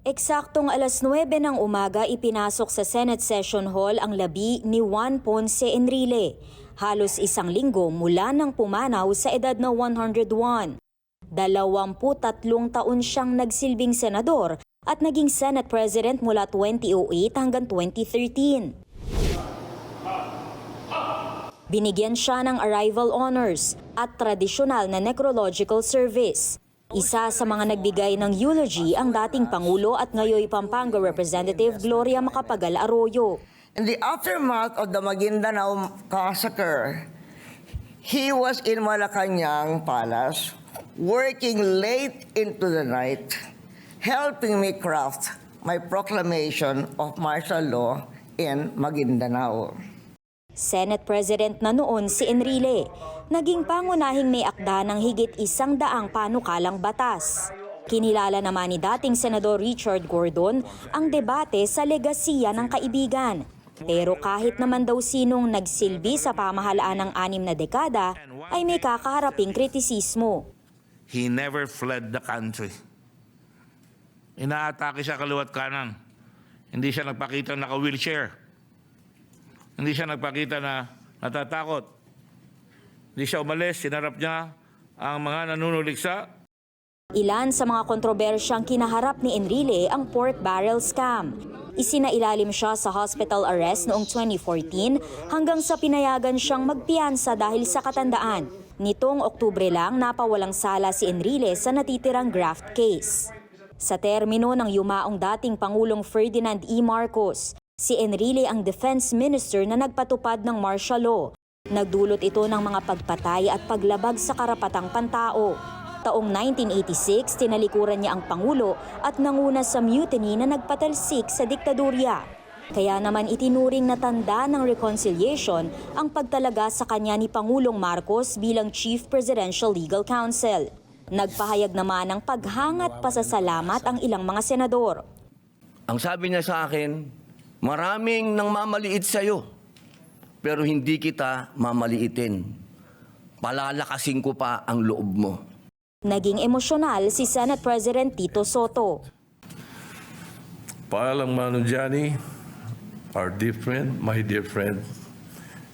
Eksaktong alas 9 ng umaga ipinasok sa Senate Session Hall ang labi ni Juan Ponce Enrile. Halos isang linggo mula nang pumanaw sa edad na 101. 23 taon siyang nagsilbing senador at naging Senate President mula 2008 hanggang 2013. Binigyan siya ng arrival honors at tradisyonal na necrological service. Isa sa mga nagbigay ng eulogy ang dating Pangulo at ngayoy Pampanga Representative Gloria Macapagal Arroyo. In the aftermath of the Maguindanao massacre, he was in Malacanang Palace, working late into the night, helping me craft my proclamation of martial law in Maguindanao. Senate President na noon si Enrile, naging pangunahing may akda ng higit isang daang panukalang batas. Kinilala naman ni dating Senador Richard Gordon ang debate sa legasiya ng kaibigan. Pero kahit naman daw sinong nagsilbi sa pamahalaan ng anim na dekada, ay may kakaharaping kritisismo. He never fled the country. Inaatake siya kaliwat kanan. Hindi siya nagpakita na naka-wheelchair. Hindi siya nagpakita na natatakot. Hindi siya umalis, sinarap niya ang mga nanunuliksa. Ilan sa mga kontrobersyang kinaharap ni Enrile ang pork barrel scam. Isinailalim siya sa hospital arrest noong 2014 hanggang sa pinayagan siyang magpiyansa dahil sa katandaan. Nitong Oktubre lang napawalang sala si Enrile sa natitirang graft case. Sa termino ng yumaong dating Pangulong Ferdinand E. Marcos, si Enrile ang defense minister na nagpatupad ng martial law. Nagdulot ito ng mga pagpatay at paglabag sa karapatang pantao. Taong 1986, tinalikuran niya ang Pangulo at nanguna sa mutiny na nagpatalsik sa diktadurya. Kaya naman itinuring na tanda ng reconciliation ang pagtalaga sa kanya ni Pangulong Marcos bilang Chief Presidential Legal Counsel. Nagpahayag naman ng paghangat pasasalamat ang ilang mga senador. Ang sabi niya sa akin, maraming nang mamaliit sa'yo, pero hindi kita mamaliitin. Palalakasin ko pa ang loob mo. Naging emosyonal si Senate President Tito Soto. Paalang Mano Johnny, our dear friend, my dear friend,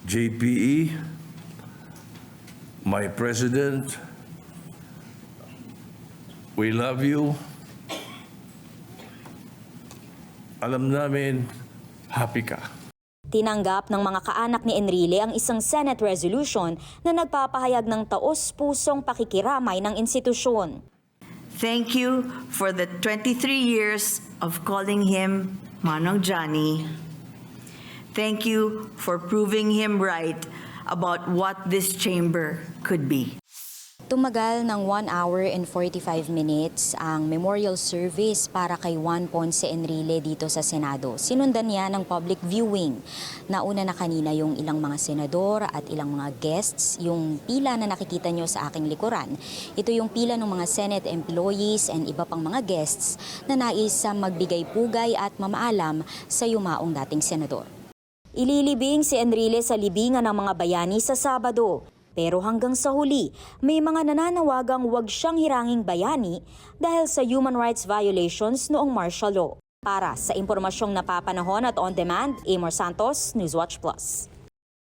JPE, my president, we love you. Alam namin, happy ka. Tinanggap ng mga kaanak ni Enrile ang isang Senate resolution na nagpapahayag ng taos-pusong pakikiramay ng institusyon. Thank you for the 23 years of calling him Manong Johnny. Thank you for proving him right about what this chamber could be. Tumagal ng 1 hour and 45 minutes ang memorial service para kay Juan Ponce Enrile dito sa Senado. Sinundan niya ng public viewing. Nauna na kanina yung ilang mga senador at ilang mga guests. Yung pila na nakikita nyo sa aking likuran. Ito yung pila ng mga Senate employees and iba pang mga guests na nais magbigay pugay at mamaalam sa yumaong dating senador. Ililibing si Enrile sa libingan ng mga bayani sa Sabado. Pero hanggang sa huli, may mga nananawagang huwag siyang hiranging bayani dahil sa human rights violations noong martial law. Para sa impormasyong napapanahon at on demand, Amor Santos, Newswatch Plus.